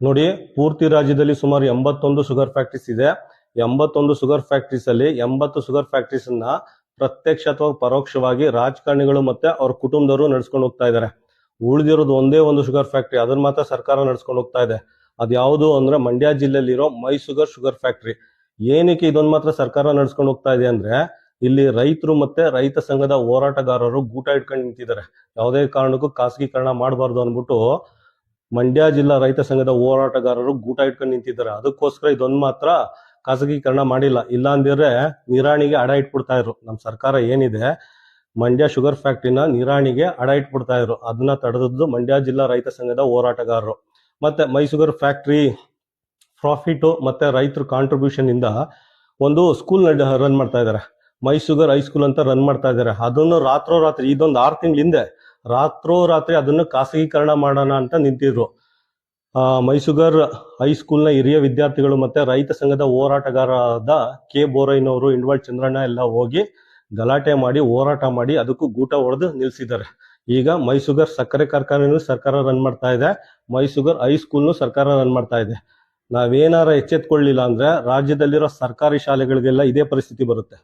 ನೋಡಿ, ಪೂರ್ತಿ ರಾಜ್ಯದಲ್ಲಿ ಸುಮಾರು ಎಂಬತ್ತೊಂದು ಶುಗರ್ ಫ್ಯಾಕ್ಟ್ರೀಸ್ ಇದೆ. ಎಂಬತ್ತೊಂದು ಶುಗರ್ ಫ್ಯಾಕ್ಟ್ರೀಸ್ ಅಲ್ಲಿ ಎಂಬತ್ತು ಶುಗರ್ ಫ್ಯಾಕ್ಟ್ರೀಸ್ ಅನ್ನ ಪ್ರತ್ಯಕ್ಷ ಅಥವಾ ಪರೋಕ್ಷವಾಗಿ ರಾಜಕಾರಣಿಗಳು ಮತ್ತೆ ಅವ್ರ ಕುಟುಂಬದವರು ನಡ್ಸ್ಕೊಂಡು ಹೋಗ್ತಾ ಇದ್ದಾರೆ. ಉಳಿದಿರೋದು ಒಂದೇ ಒಂದು ಶುಗರ್ ಫ್ಯಾಕ್ಟ್ರಿ ಅದನ್ನ ಮಾತ್ರ ಸರ್ಕಾರ ನಡ್ಸ್ಕೊಂಡು ಹೋಗ್ತಾ ಇದೆ. ಅದ್ಯಾವುದು ಅಂದ್ರೆ ಮಂಡ್ಯ ಜಿಲ್ಲೆಯಲ್ಲಿರೋ ಮೈ ಶುಗರ್ ಶುಗರ್ ಫ್ಯಾಕ್ಟ್ರಿ ಏನಕ್ಕೆ ಇದೊಂದು ಮಾತ್ರ ಸರ್ಕಾರ ನಡ್ಸ್ಕೊಂಡು ಹೋಗ್ತಾ ಇದೆ ಅಂದ್ರೆ, ಇಲ್ಲಿ ರೈತರು ಮತ್ತೆ ರೈತ ಸಂಘದ ಹೋರಾಟಗಾರರು ಗೂಟ ಇಟ್ಕೊಂಡು ನಿಂತಿದ್ದಾರೆ. ಯಾವುದೇ ಕಾರಣಕ್ಕೂ ಖಾಸಗೀಕರಣ ಮಾಡಬಾರ್ದು ಅಂದ್ಬಿಟ್ಟು ಮಂಡ್ಯ ಜಿಲ್ಲಾ ರೈತ ಸಂಘದ ಹೋರಾಟಗಾರರು ಗೂಟ ಇಟ್ಕೊಂಡು ನಿಂತಿದ್ದಾರೆ. ಅದಕ್ಕೋಸ್ಕರ ಇದೊಂದು ಮಾತ್ರ ಖಾಸಗೀಕರಣ ಮಾಡಿಲ್ಲ. ಇಲ್ಲ ಅಂದಿದ್ರೆ ನಿರಾಣಿಗೆ ಅಡ ಇಟ್ಬಿಡ್ತಾ ಇದ್ರು. ನಮ್ಮ ಸರ್ಕಾರ ಏನಿದೆ, ಮಂಡ್ಯ ಶುಗರ್ ಫ್ಯಾಕ್ಟ್ರಿನ ನಿರಾಣಿಗೆ ಅಡ ಇಟ್ಬಿಡ್ತಾ ಇದ್ರು. ಅದನ್ನ ತಡೆದದ್ದು ಮಂಡ್ಯ ಜಿಲ್ಲಾ ರೈತ ಸಂಘದ ಹೋರಾಟಗಾರರು. ಮತ್ತೆ ಮೈಸೂಗರ್ ಫ್ಯಾಕ್ಟ್ರಿ ಪ್ರಾಫಿಟ್ ಮತ್ತೆ ರೈತರ ಕಾಂಟ್ರಿಬ್ಯೂಷನ್ ಇಂದ ಒಂದು ಸ್ಕೂಲ್ ರನ್ ಮಾಡ್ತಾ ಇದ್ದಾರೆ. ಮೈಸೂಗರ್ ಹೈಸ್ಕೂಲ್ ಅಂತ ರನ್ ಮಾಡ್ತಾ ಇದ್ದಾರೆ. ಅದನ್ನು ರಾತ್ರೋ ರಾತ್ರಿ ಇದೊಂದು ಆರು ತಿಂಗಳ ಹಿಂದೆ ರಾತ್ರೋ ರಾತ್ರಿ ಅದನ್ನು ಖಾಸಗೀಕರಣ ಮಾಡೋಣ ಅಂತ ನಿಂತಿದ್ರು. ಮೈಸೂಗರ್ ಹೈಸ್ಕೂಲ್ನ ಹಿರಿಯ ವಿದ್ಯಾರ್ಥಿಗಳು ಮತ್ತೆ ರೈತ ಸಂಘದ ಹೋರಾಟಗಾರರಾದ ಕೆ ಬೋರಯ್ಯನವರು, ಇಂಡ್ವಾಳ್ ಚಂದ್ರಣ್ಣ ಎಲ್ಲ ಹೋಗಿ ಗಲಾಟೆ ಮಾಡಿ, ಹೋರಾಟ ಮಾಡಿ ಅದಕ್ಕೂ ಗೂಟ ಹೊಡೆದು ನಿಲ್ಸಿದ್ದಾರೆ ಈಗ ಮೈಸೂಗರ್ ಸಕ್ಕರೆ ಕಾರ್ಖಾನೆನೂ ಸರ್ಕಾರ ರನ್ ಮಾಡ್ತಾ ಇದೆ. ಮೈಸೂಗರ್ ಹೈಸ್ಕೂಲ್ನು ಸರ್ಕಾರ ರನ್ ಮಾಡ್ತಾ ಇದೆ. ನಾವೇನಾರ ಎಚ್ಚೆತ್ಕೊಳ್ಳಿಲ್ಲ ಅಂದ್ರೆ ರಾಜ್ಯದಲ್ಲಿರೋ ಸರ್ಕಾರಿ ಶಾಲೆಗಳಿಗೆಲ್ಲ ಇದೇ ಪರಿಸ್ಥಿತಿ ಬರುತ್ತೆ.